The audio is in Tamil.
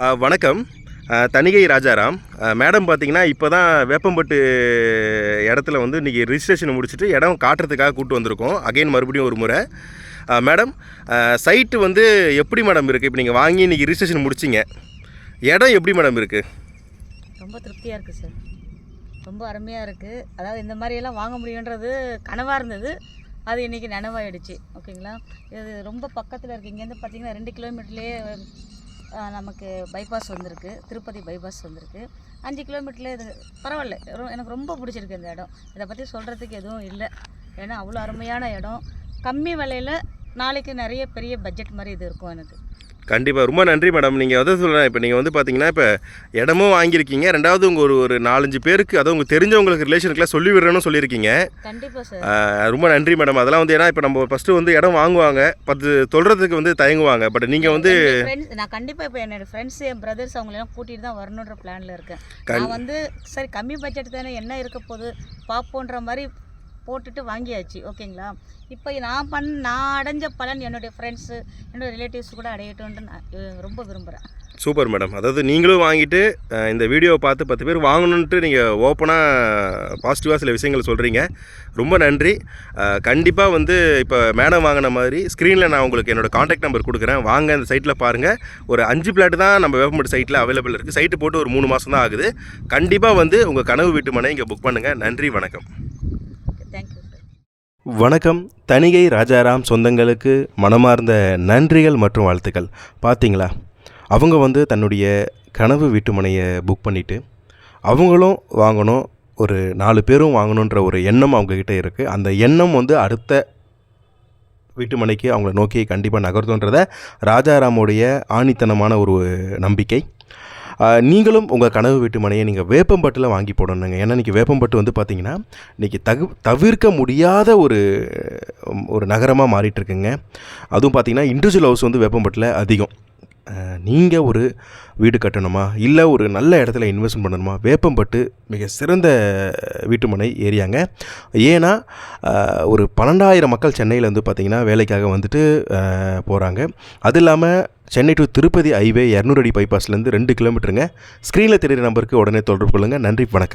வணக்கம். தணிகை ராஜாராம். மேடம் பார்த்தீங்கன்னா இப்போ தான் வேப்பம்பட்டு இடத்துல வந்து இன்றைக்கி ரிஜிஸ்ட்ரேஷன் முடிச்சுட்டு இடம் காட்டுறதுக்காக கூப்பிட்டு வந்திருக்கோம். அகைன் மறுபடியும் ஒரு முறை. மேடம் சைட்டு வந்து எப்படி மேடம் இருக்குது இப்போ நீங்கள் வாங்கி இன்றைக்கி ரிஜிஸ்ட்ரேஷன் முடிச்சிங்க. இடம் எப்படி மேடம் இருக்குது ரொம்ப திருப்தியாக இருக்குது சார் ரொம்ப அருமையாக இருக்குது அதாவது இந்த மாதிரியெல்லாம் வாங்க முடியுன்றது கனவாக இருந்தது. அது இன்றைக்கி நனவாயிடுச்சு. ஓகேங்களா? இது ரொம்ப பக்கத்தில் இருக்குது இங்கேருந்து பார்த்தீங்கன்னா ரெண்டு கிலோமீட்டர்லேயே நமக்கு பைபாஸ் வந்திருக்கு. திருப்பதி பைபாஸ் வந்திருக்கு. அஞ்சு கிலோமீட்டரில் இது பரவாயில்ல. ரொ- எனக்கு ரொம்ப பிடிச்சிருக்கு இந்த இடம். இதை பற்றி சொல்கிறதுக்கு எதுவும் இல்லை. ஏன்னா அவ்வளோ அருமையான இடம். கம்மி விலையில் நாளைக்கு நிறைய பெரிய பட்ஜெட் மாதிரி இது இருக்கும் எனக்கு. கண்டிப்பாக ரொம்ப நன்றி மேடம். நீங்கள் எதை சொல்கிறேன் இப்போ நீங்கள் வந்து பார்த்தீங்கன்னா இப்போ இடமும் வாங்கியிருக்கீங்க. ரெண்டாவது உங்கள் ஒரு ஒரு நாலஞ்சு பேருக்கு அதாவது உங்களுக்கு தெரிஞ்சவங்களுக்கு ரிலேஷனுக்குலாம் சொல்லி விடுறேன்னு சொல்லியிருக்கீங்க. ரொம்ப நன்றி மேடம். அதெல்லாம் வந்து ஏன்னா இப்போ நம்ம ஃபஸ்ட்டு வந்து இடம் வாங்குவாங்க. பத்து சொல்கிறதுக்கு வந்து தயங்குவாங்க. பட் நீங்கள் வந்து என்னுடைய நான் கண்டிப்பாக இப்போ என்னோட ஃப்ரெண்ட்ஸ் என் பிரதர்ஸ் அவங்களெல்லாம் கூட்டிகிட்டு தான் வரணுன்ற பிளானில் இருக்கேன். நான் வந்து சரி கம்மி பட்ஜெட் தானே என்ன இருக்க போகுது? பார்ப்போன்ற மாதிரி போட்டுட்டு வாங்கியாச்சு ஓகேங்களா? இப்போ நான் பண் நான் அடைஞ்ச பலன் என்னுடைய ஃப்ரெண்ட்ஸு என்னோடய ரிலேட்டிவ்ஸ் கூட அடையட்டும்னு நான் ரொம்ப விரும்புகிறேன் சூப்பர் மேடம் அதாவது நீங்களும் வாங்கிட்டு இந்த வீடியோவை பார்த்து பத்து பேர் வாங்கணுன்ட்டு நீங்கள் ஓப்பனாக பாசிட்டிவாக சில விஷயங்கள் சொல்கிறீங்க ரொம்ப நன்றி. கண்டிப்பாக வந்து இப்போ மேடம் வாங்கின மாதிரி ஸ்க்ரீனில் நான் உங்களுக்கு என்னோடய காண்டாக்ட் நம்பர் கொடுக்குறேன். வாங்க இந்த சைட்டில் பாருங்கள் ஒரு அஞ்சு பிளாட் தான் நம்ம வேப்பம்பட்டு சைட்டில் அவைலபிள் இருக்குது சைட்டு போட்டு ஒரு மூணு மாதம் தான் ஆகுது. கண்டிப்பாக வந்து உங்கள் கனவு வீட்டு மனை இங்கே புக் பண்ணுங்கள் நன்றி வணக்கம். தேங்க்யூ சார் வணக்கம். தணிகை ராஜாராம் சொந்தங்களுக்கு மனமார்ந்த நன்றிகள் மற்றும் வாழ்த்துக்கள். பார்த்தீங்களா அவங்க வந்து தன்னுடைய கனவு வீட்டுமனையை புக் பண்ணிவிட்டு அவங்களும் வாங்கணும் ஒரு நாலு பேரும் வாங்கணுன்ற ஒரு எண்ணம் அவங்கக்கிட்ட இருக்குது அந்த எண்ணம் வந்து அடுத்த வீட்டுமனைக்கு அவங்கள நோக்கி கண்டிப்பாக நகர்த்துன்றத ராஜாராமுடைய ஆணித்தனமான ஒரு நம்பிக்கை. நீங்களும் உங்கள் கனவு வீட்டு மனையை நீங்கள் வேப்பம்பட்டில் வாங்கி போடணுங்க. ஏன்னா இன்றைக்கி வேப்பம்பட்டு வந்து பார்த்தீங்கன்னா இன்றைக்கி தகு தவிர்க்க முடியாத ஒரு ஒரு நகரமாக மாறிட்டுருக்குங்க அதுவும் பார்த்தீங்கன்னா இண்டிவிஜுவல் ஹவுஸ் வந்து வேப்பம்பட்டில் அதிகம். நீங்கள் ஒரு வீடு கட்டணுமா? இல்லை ஒரு நல்ல இடத்துல இன்வெஸ்ட் பண்ணணுமா? வேப்பம்பட்டு மிக சிறந்த வீட்டுமனை ஏரியாங்க. ஏன்னா ஒரு பன்னெண்டாயிரம் மக்கள் சென்னையில் வந்து பார்த்திங்கன்னா வேலைக்காக வந்துட்டு போகிறாங்க அது இல்லாமல் சென்னை டு திருப்பதி ஹைவே இரநூறு அடி பைபாஸ்லேருந்து ரெண்டு கிலோமீட்டருங்க ஸ்க்ரீனில் தெரிகிற நம்பருக்கு உடனே தொடர்பு கொள்ளுங்கள் நன்றி வணக்கம்.